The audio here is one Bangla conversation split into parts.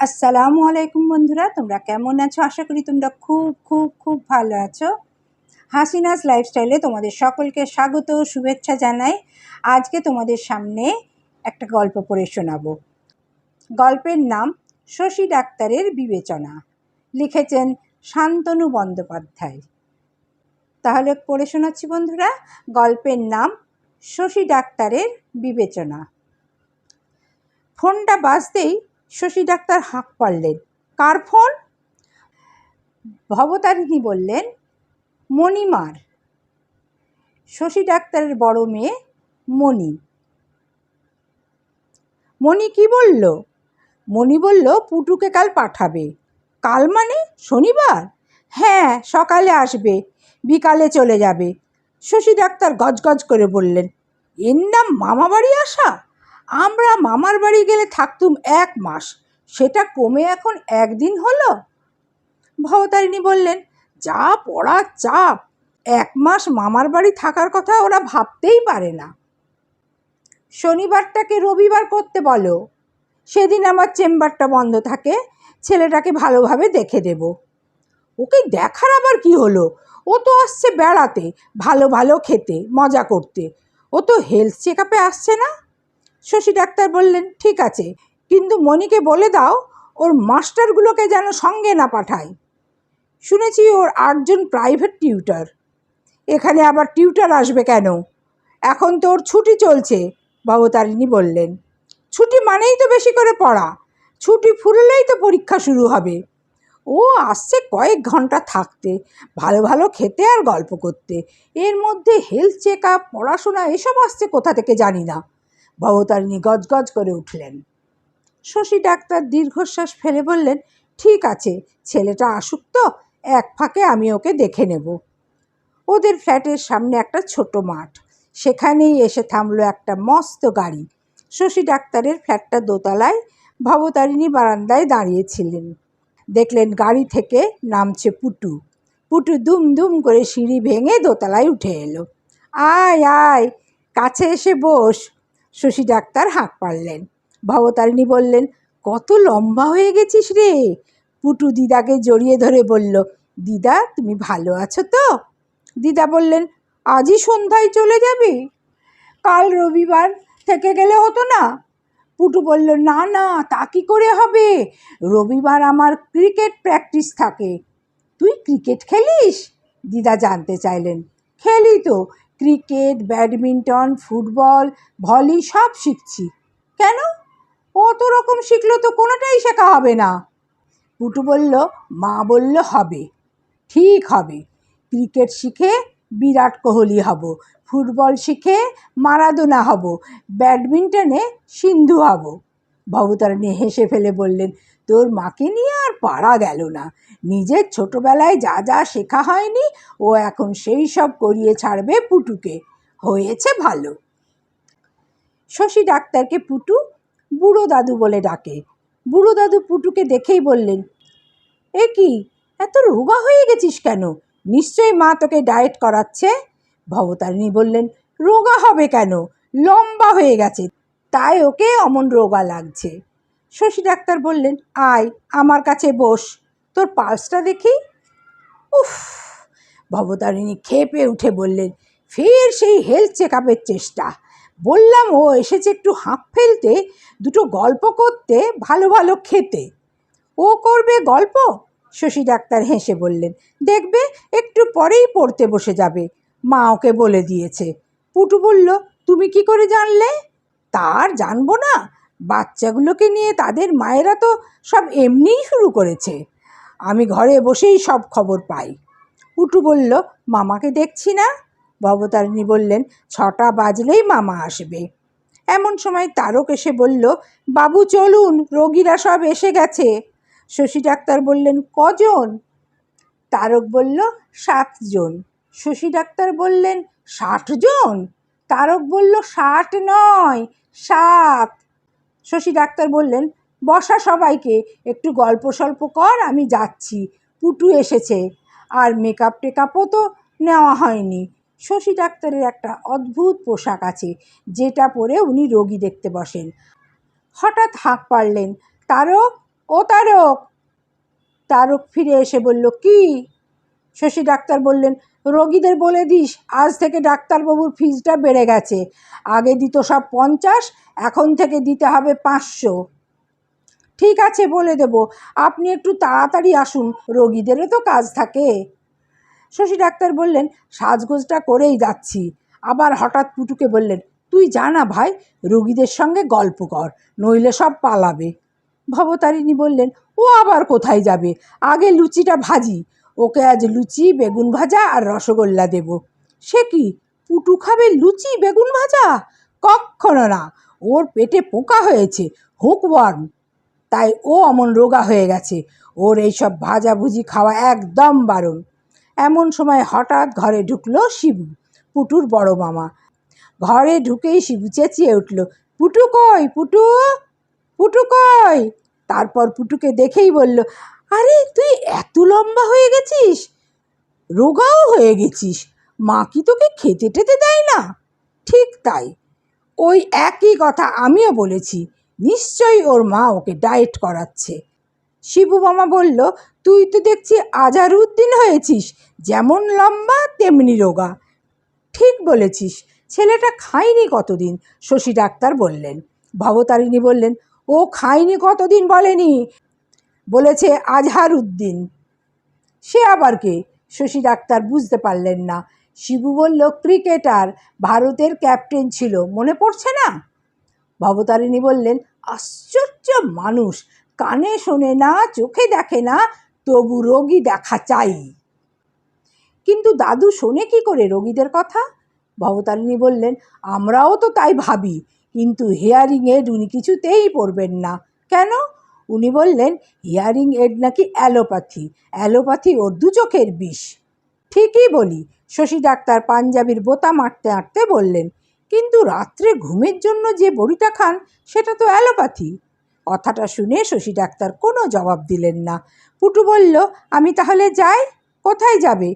আসসালামু আলাইকুম বন্ধুরা, তোমরা কেমন আছো? আশা করি তোমরা খুব খুব খুব ভালো আছো। হাসিনাস লাইফস্টাইলে তোমাদের সকলকে স্বাগত, শুভেচ্ছা জানাই। আজকে তোমাদের সামনে একটা গল্প পড়ে শোনাবো। গল্পের নাম শশী ডাক্তারের বিবেচনা। লিখেছেন শান্তনু বন্দ্যোপাধ্যায়। তাহলে পড়ে শোনাচ্ছি বন্ধুরা, গল্পের নাম শশী ডাক্তারের বিবেচনা। ফোনটা বাজতেই শশী ডাক্তার হাঁক পারলেন কার ফোন? ভবতারিণী বললেন, মণিমার। শশী ডাক্তারের বড় মেয়ে মণি। মণি কি বলল? মণি বলল, পুটুকে কাল পাঠাবে। কাল মানে শনিবার? হ্যাঁ সকালে আসবে, বিকালে চলে যাবে। শশী ডাক্তার গজগজ করে বললেন, এর নাম মামাবাড়ি আসা আমরা মামার বাড়ি গেলে থাকতুম এক মাস। সেটা কমে এখন একদিন হলো। ভবতারিণী বললেন, যা পড়ার চাপ। এক মাস মামার বাড়ি থাকার কথা ওরা ভাবতেই পারে না। শনিবারটাকে রবিবার করতে বলো। সেদিন আমার চেম্বারটা বন্ধ থাকে, ছেলেটাকে ভালোভাবে দেখে দেব। ওকে দেখার আবার কি হলো? ও তো আসছে বেড়াতে, ভালো ভালো খেতে, মজা করতে। ও তো হেলথ চেক আসছে না? শশী ডাক্তার বললেন, ঠিক আছে, কিন্তু মণিকে বলে দাও, ওর মাস্টারগুলোকে যেন সঙ্গে না পাঠায়। শুনেছি ওর আটজন প্রাইভেট টিউটার। এখানে আবার টিউটার আসবে কেন? এখন তো ওর ছুটি চলছে, ভবতারিণী বললেন। ছুটি মানেই তো বেশি করে পড়া, ছুটি ফুরলেই তো পরীক্ষা শুরু হবে। ও আসছে কয়েক ঘণ্টা থাকতে, ভালো ভালো খেতে আর গল্প করতে। এর মধ্যে হেলথ চেক আপ পড়াশোনা, এসব আসছে কোথা থেকে জানি না। ভবতারিণী গজগজ করে উঠলেন। শশী ডাক্তার দীর্ঘশ্বাস ফেলে বললেন, ঠিক আছে, ছেলেটা আসুক তো, এক ফাঁকে আমি ওকে দেখে নেব। ওদের ফ্ল্যাটের সামনে একটা ছোট মাঠ, সেখানেই এসে থামলো একটা মস্ত গাড়ি। শশী ডাক্তারের ফ্ল্যাটটা দোতলায়, ভবতারিণী বারান্দায় দাঁড়িয়েছিলেন। দেখলেন গাড়ি থেকে নামছে পুটু। পুটু দুম দুম করে সিঁড়ি ভেঙে দোতলায় উঠে এলো। আয় আয়, কাছে এসে বস। শশী ডাক্তার হাঁক পারলেন ভবতারিণী বললেন, কত লম্বা হয়ে গেছিস রে। পুটু দিদাকে জড়িয়ে ধরে বলল, দিদা, তুমি ভালো আছো তো? দিদা বললেন, আজই সন্ধ্যায় চলে যাবি? কাল রবিবার থেকে গেলে হতো না? পুটু বলল, না না, তা কি করে হবে? রবিবার আমার ক্রিকেট প্র্যাকটিস থাকে। তুই ক্রিকেট খেলিস? দিদা জানতে চাইলেন, খেলি তো ক্রিকেট, ব্যাডমিন্টন, ফুটবল, ভলি সব শিখছি। কেন? অত রকম শিখলো তো কোনোটাই শেখা হবে না। পুটু বলল, মা বলল হবে। ঠিক হবে। ক্রিকেট শিখে বিরাট কোহলি হব। ফুটবল শিখে মারাদোনা হব। ব্যাডমিন্টনে সিন্ধু হব। ভবতারিণী হেসে ফেলে বললেন তোর মাকে নিয়ে আর পারা গেল না। নিজের ছোটবেলায় যা যা শেখা হয়নি, ও এখন সেই সব করিয়ে ছাড়বে পুটুকে। হয়েছে ভালো। শশী ডাক্তারকে পুটু, বুড়ো দাদু বলে ডাকে। বুড়ো দাদু পুটুকে দেখেই বললেন, এ কি, এত রোগা হয়ে গেছিস কেন? নিশ্চয়ই মা তোকে ডায়েট করাচ্ছে? ভবতারিণী বললেন, রোগা হবে কেন? লম্বা হয়ে গেছে। তাই ওকে অমন রোগা লাগছে। শশী ডাক্তার বললেন, আয়, আমার কাছে বস। তোর পালসটা দেখি? উফ, ভবতারিণী খেপে উঠে বললেন, ফের সেই হেলথ চেক আপের চেষ্টা। বললাম, ও এসেছে একটু হাঁপ ফেলতে, দুটো গল্প করতে, ভালো ভালো খেতে। ও করবে গল্প? শশী ডাক্তার হেসে বললেন, দেখবে, একটু পরেই পড়তে বসে যাবে। মা ওকে বলে দিয়েছে। পুটু বলল, তুমি কি করে জানলে? তার জানব না। বাচ্চাগুলোকে নিয়ে তাদের মায়েরা তো সব এমনিই শুরু করেছে। আমি ঘরে বসেই সব খবর পাই। পুটু বলল, মামাকে দেখছি না? ভবতারিণী বললেন, ছটা বাজলেই মামা আসবে। এমন সময় তারক এসে বলল, বাবু, চলুন, রোগীরা সব এসে গেছে। শশী ডাক্তার বললেন, কজন? তারক বলল, সাতজন। শশী ডাক্তার বললেন ষাট জন তারক বলল, ষাট নয়, সাত। শশী ডাক্তার বললেন, বসা সবাইকে, একটু গল্প সল্প কর, আমি যাচ্ছি। পুটু এসেছে। আর মেকআপ টেকআপও তো নেওয়া হয়নি। শশী ডাক্তারের একটা অদ্ভুত পোশাক আছে, যেটা পরে উনি রোগী দেখতে বসেন। হঠাৎ হাঁক পারলেন তারক, ও তারক! তারক ফিরে এসে বলল, কি? শশী ডাক্তার বললেন, রোগীদের বলে দিস, আজ থেকে ডাক্তারবাবুর ফিজটা বেড়ে গেছে। আগে দিত সব পঞ্চাশ, এখন থেকে দিতে হবে পাঁচশো। ঠিক আছে, বলে দেব। আপনি একটু তাড়াতাড়ি আসুন, রোগীদেরও তো কাজ থাকে। শশী ডাক্তার বললেন, সাজগোজটা করেই যাচ্ছি। আবার হঠাৎ পুটুকে বললেন, তুই জানা ভাই, রোগীদের সঙ্গে গল্প কর, নইলে সব পালাবে। ভবতারিণী বললেন, ও আবার কোথায় যাবে? আগে লুচিটা ভাজি। ওকে আজ লুচি, বেগুন ভাজা আর রসগোল্লা দেব। সে কি, পুটু খাবে লুচি, বেগুন ভাজা? কক্ষণো না, ওর পেটে পোকা হয়েছে হুকওয়ার্ম তাই ও অমন রোগা হয়ে গেছে, ওর এইসব ভাজাভুজি খাওয়া একদম বারণ। এমন সময় হঠাৎ ঘরে ঢুকলো শিবু, পুটুর বড় মামা। ঘরে ঢুকেই শিবু চেঁচিয়ে উঠল, পুটু কই, পুটু? পুটু কই? তারপর পুটুকে দেখেই বলল আরে, তুই এত লম্বা হয়ে গেছিস। রোগাও হয়ে গেছিস। মা কি তোকে খেতে টেতে দেয় না? ঠিক তাই। ওই একই কথা আমিও বলেছি। নিশ্চয়ই ওর মা ওকে ডায়েট করাচ্ছে। শিবু মামা বলল, তুই তো দেখছি আজারউদ্দিন হয়েছিস। যেমন লম্বা, তেমনি রোগা। ঠিক বলেছিস। ছেলেটা খায়নি কতদিন? শশী ডাক্তার বললেন। ভবতারিণী বললেন, ও খায়নি কতদিন বলেনি? বলেছে আজহার উদ্দিন সে আবার কে? শশী ডাক্তার বুঝতে পারলেন না। শিবু বলল, ক্রিকেটার, ভারতের ক্যাপ্টেন ছিল। মনে পড়ছে না? ভবতারিণী বললেন, আশ্চর্য মানুষ। কানে শোনে না, চোখে দেখে না, তবু রোগী দেখা চাই। কিন্তু দাদু শোনে কি করে রোগীদের কথা? ভবতারিণী বললেন, আমরাও তো তাই ভাবি। কিন্তু হিয়ারিং এড উনি কিছুতেই পড়বেন না। কেন? উনি বললেন, হিয়ারিং এড নাকি অ্যালোপ্যাথি? অ্যালোপ্যাথি ওর দু চোখের বিষ। ঠিকই বলি। শশী ডাক্তার পাঞ্জাবির বোতা মারতে আঁটতে বললেন, কিন্তু রাত্রে ঘুমের জন্য যে বড়িটা খান, সেটা তো অ্যালোপ্যাথি। কথাটা শুনে শশী ডাক্তার কোনো জবাব দিলেন না। পুটু বলল, আমি তাহলে যাই? কোথায় যাবে?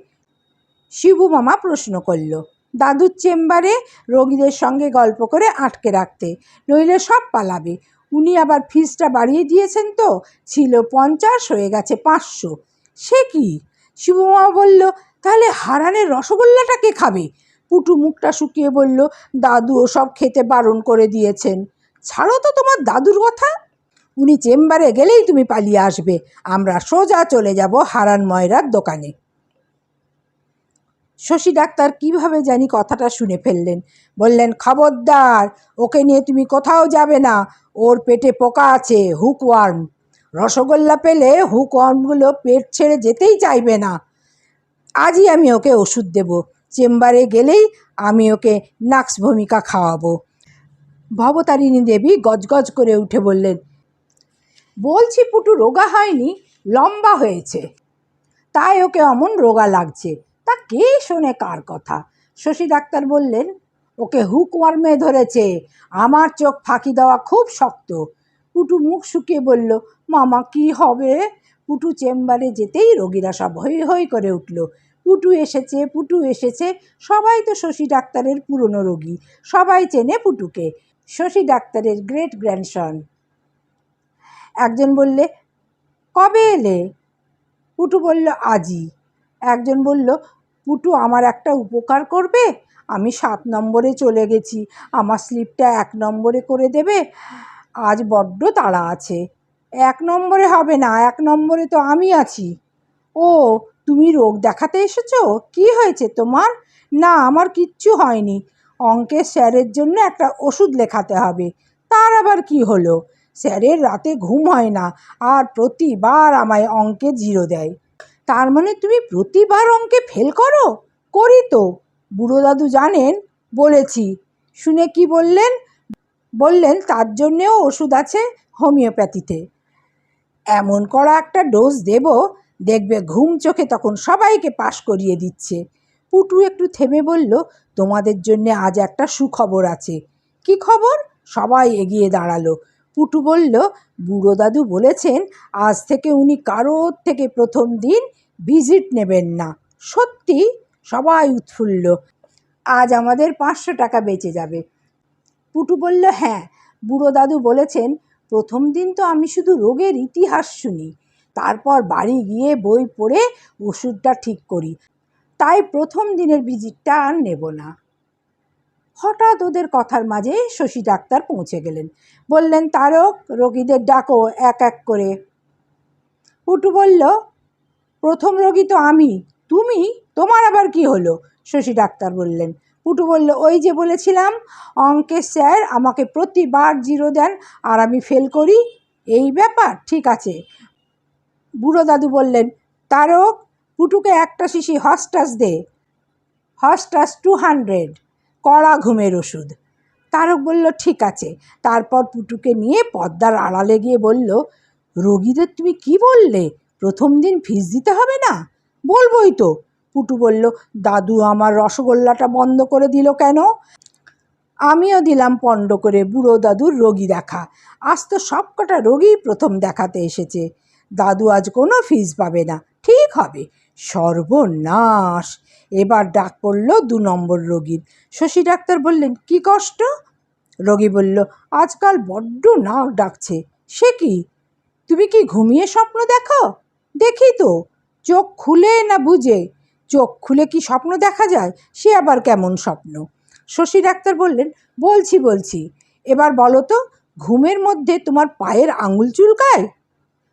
শিবু মামা প্রশ্ন করল, দাদুর চেম্বারে রোগীদের সঙ্গে গল্প করে আটকে রাখতে, নইলে সব পালাবে। উনি আবার ফিজটা বাড়িয়ে দিয়েছেন তো, ছিল পঞ্চাশ, হয়ে গেছে পাঁচশো। সে কি? শিবু মামা বলল, তাহলে হারানের রসগোল্লাটা কে খাবে? পুটু মুখটা শুকিয়ে বলল, দাদু সব খেতে বারণ করে দিয়েছেন। ছাড়ো তো তোমার দাদুর কথা। উনি চেম্বারে গেলেই তুমি পালিয়ে আসবে। আমরা সোজা চলে যাব হারান ময়রার দোকানে। শশী ডাক্তার কীভাবে জানি কথাটা শুনে ফেললেন। বললেন, খবরদার, ওকে নিয়ে তুমি কোথাও যাবে না। ওর পেটে পোকা আছে, হুকওয়ার্ম। রসগোল্লা পেলে হুকওয়ার্মগুলো পেট ছেড়ে যেতেই চাইবে না। আজই আমি ওকে ওষুধ দেব। চেম্বারে গেলেই আমি ওকে নাক্স ভূমিকা খাওয়াবো। ভবতারিণী দেবী গজগজ করে উঠে বললেন, বলছি পুটু, রোগা হয়নি, লম্বা হয়েছে। তাই ওকে অমন রোগা লাগছে। তা কে শোনে কার কথা? শশী ডাক্তার বললেন, ওকে হুকওয়ার্মে ধরেছে। আমার চোখ ফাঁকি দেওয়া খুব শক্ত। পুটু মুখ শুকিয়ে বলল, মামা, কি হবে? পুটু চেম্বারে যেতেই রোগীরা সব হৈ হৈ করে উঠল। পুটু এসেছে পুটু এসেছে। সবাই তো শশী ডাক্তারের পুরনো রোগী। সবাই চেনে পুটুকে। শশী ডাক্তারের গ্রেট গ্র্যান্ডসন। একজন বললে, কবে এলে? পুটু বলল, আজই। একজন বলল পুটু আমার একটা উপকার করবে? আমি সাত নম্বরে চলে গেছি। আমার স্লিপটা এক নম্বরে করে দেবে। আজ বড্ড তাড়া আছে। এক নম্বরে হবে না, এক নম্বরে তো আমি আছি। ও, তুমি রোগ দেখাতে এসেছ? কি হয়েছে তোমার? না, আমার কিচ্ছু হয়নি। অঙ্কের স্যারের জন্য একটা ওষুধ লেখাতে হবে। তার আবার কি হলো? স্যারের রাতে ঘুম হয় না, আর প্রতিবার আমায় অঙ্কে জিরো দেয়। তার মানে তুমি প্রতিবার অঙ্কে ফেল করো? করি তো। বুড়ো দাদু জানেন, বলেছি। শুনে কি বললেন? বললেন, তার জন্যেও ওষুধ আছে হোমিওপ্যাথিতে। এমন করা একটা ডোজ দেব, দেখবে ঘুম চোখে তখন সবাইকে পাশ করিয়ে দিচ্ছে। পুটু একটু থেমে বলল, তোমাদের জন্যে আজ একটা সুখবর আছে। কি খবর? সবাই এগিয়ে দাঁড়াল। পুটু বলল, বুড়ো দাদু বলেছেন, আজ থেকে উনি কারোর থেকে প্রথম দিন ভিজিট নেবেন না। সত্যি? সবাই উৎফুল্ল। আজ আমাদের পাঁচশো টাকা বেঁচে যাবে। পুটু বলল হ্যাঁ বুড়ো দাদু বলেছেন, প্রথম দিন তো আমি শুধু রোগের ইতিহাস শুনি, তারপর বাড়ি গিয়ে বই পড়ে ওষুধটা ঠিক করি, তাই প্রথম দিনের ভিজিটটা আর নেব না। হঠাৎ ওদের কথার মাঝে শশী ডাক্তার পৌঁছে গেলেন। বললেন, তারক, রোগীদের ডাকো, এক এক করে। পুটু বলল, প্রথম রোগী তো আমি, তুমি? তোমার আবার কি হলো? শশী ডাক্তার বললেন। পুটু বলল, ওই যে বলেছিলাম, অঙ্কের স্যার আমাকে প্রতিবার জিরো দেন আর আমি ফেল করি? এই ব্যাপার? ঠিক আছে। বুড়ো দাদু বললেন, তারক পুটুকে একটা শিশি হস্টাস দে, হস্টাস টু হান্ড্রেড। কড়া ঘুমের ওষুধ। তারক বলল, ঠিক আছে। তারপর পুটুকে নিয়ে পদ্মার আড়ালে গিয়ে বলল, রোগীদের তুমি কি বললে? প্রথম দিন ফিস দিতে হবে না? বলবোই তো। পুটু বলল, দাদু আমার রসগোল্লাটা বন্ধ করে দিল কেন? আমিও দিলাম পণ্ড করে বুড়ো দাদুর রোগী দেখা। আজ তো সবকটা রোগী প্রথম দেখাতে এসেছে। দাদু আজ কোনো ফিস পাবে না। ঠিক হবে। সর্বনাশ! এবার ডাক পড়ল দু নম্বর রোগীর। শশী ডাক্তার বললেন, কি কষ্ট? রোগী বলল, আজকাল বড্ড নাক ডাকছে। সে কি? তুমি কি ঘুমিয়ে স্বপ্ন দেখো? দেখি তো। চোখ খুলে না বুঝে? চোখ খুলে কি স্বপ্ন দেখা যায়? সে আবার কেমন স্বপ্ন? শশী ডাক্তার বললেন, বলছি বলছি। এবার বলো তো, ঘুমের মধ্যে তোমার পায়ের আঙুল চুলকায়?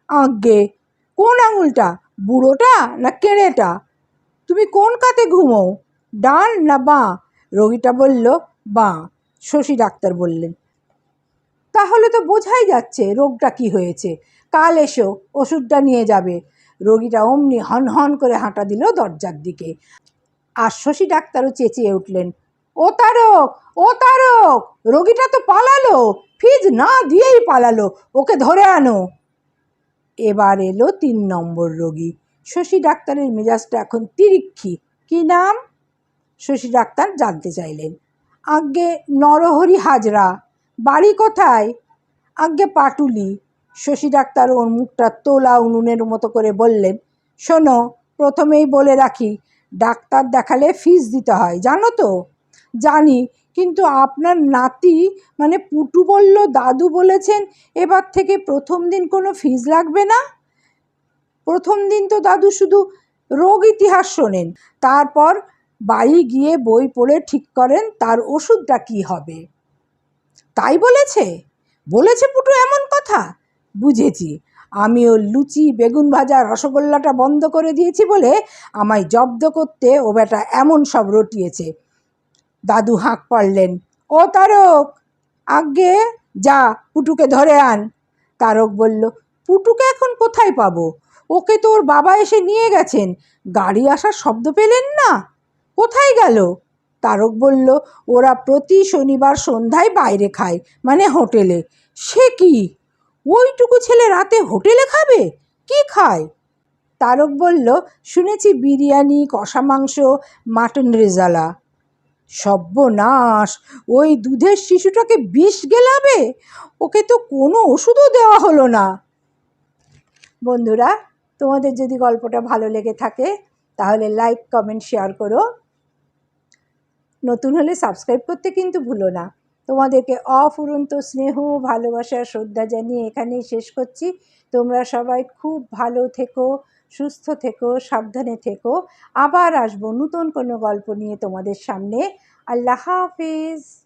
আজ্ঞে, কোন আঙুলটা? বুড়োটা না কেড়েটা? তুমি কোন কাতে ঘুমো ডান না বাঁ? রোগীটা বলল, বাঁ। শশী ডাক্তার বললেন। তাহলে তো বোঝাই যাচ্ছে রোগটা কি হয়েছে। কাল এসো, ওষুধটা নিয়ে যাবে। রোগীটা অমনি হন হন করে হাঁটা দিল দরজার দিকে। আর শশী ডাক্তারও চেঁচিয়ে উঠলেন ও তারক ও তারক রোগীটা তো পালালো, ফিজ না দিয়েই পালালো, ওকে ধরে আনো। এবার এলো তিন নম্বর রোগী। শশী ডাক্তারের মেজাজটা এখন তিরিক্ষি। কি নাম? শশী ডাক্তার জানতে চাইলেন। আজ্ঞে নরহরি হাজরা। বাড়ি কোথায়? আজ্ঞে পাটুলি। শশী ডাক্তার ওর মুখটা তোলা উনুনের মতো করে বললেন, শোনো, প্রথমেই বলে রাখি, ডাক্তার দেখালে ফিস দিতে হয়, জানো তো? জানি, কিন্তু আপনার নাতি মানে পুটু বলল, দাদু বলেছেন, এবার থেকে প্রথম দিন কোনো ফিস লাগবে না? প্রথম দিন তো দাদু শুধু রোগ ইতিহাস শোনেন, তারপর বাড়ি গিয়ে বই পড়ে ঠিক করেন তার ওষুধটা কি হবে। তাই বলেছে? বলেছে পুটু এমন কথা? বুঝেছি। আমি লুচি, বেগুন ভাজা, রসগোল্লাটা বন্ধ করে দিয়েছি বলে আমায় জব্দ করতে ও বেটা এমন সব রটিয়েছে। দাদু হাঁক পারলেন ও তারক আজ্ঞে যা, পুটুকে ধরে আন। তারক বলল, পুটুকে এখন কোথায় পাবো? ওকে তো ওর বাবা এসে নিয়ে গেছেন। গাড়ি আসার শব্দ পেলেন না। কোথায় গেল? তারক বলল, ওরা প্রতি শনিবার সন্ধ্যায় বাইরে খায় মানে হোটেলে। সে কি? ওইটুকু ছেলে রাতে হোটেলে খাবে? কি খায়? তারক বলল, শুনেছি বিরিয়ানি, কষা মাংস, মাটন রেজালা। সর্বনাশ ওই দুধের শিশুটাকে বিষ গেলাবে? ওকে তো কোনো ওষুধও দেওয়া হলো না। বন্ধুরা তোমাদের যদি গল্পটা ভালো লেগে থাকে, তাহলে লাইক কমেন্ট শেয়ার করো। নতুন হলে সাবস্ক্রাইব করতে কিন্তু ভুলো না। তোমাদেরকে অফুরন্ত স্নেহ, ভালোবাসা, শ্রদ্ধা জানিয়ে এখানেই শেষ করছি। তোমরা সবাই খুব ভালো থেকো, সুস্থ থেকো, সাবধানে থেকো। আবার আসব নতুন কোনো গল্প নিয়ে তোমাদের সামনে। আল্লাহ হাফিজ।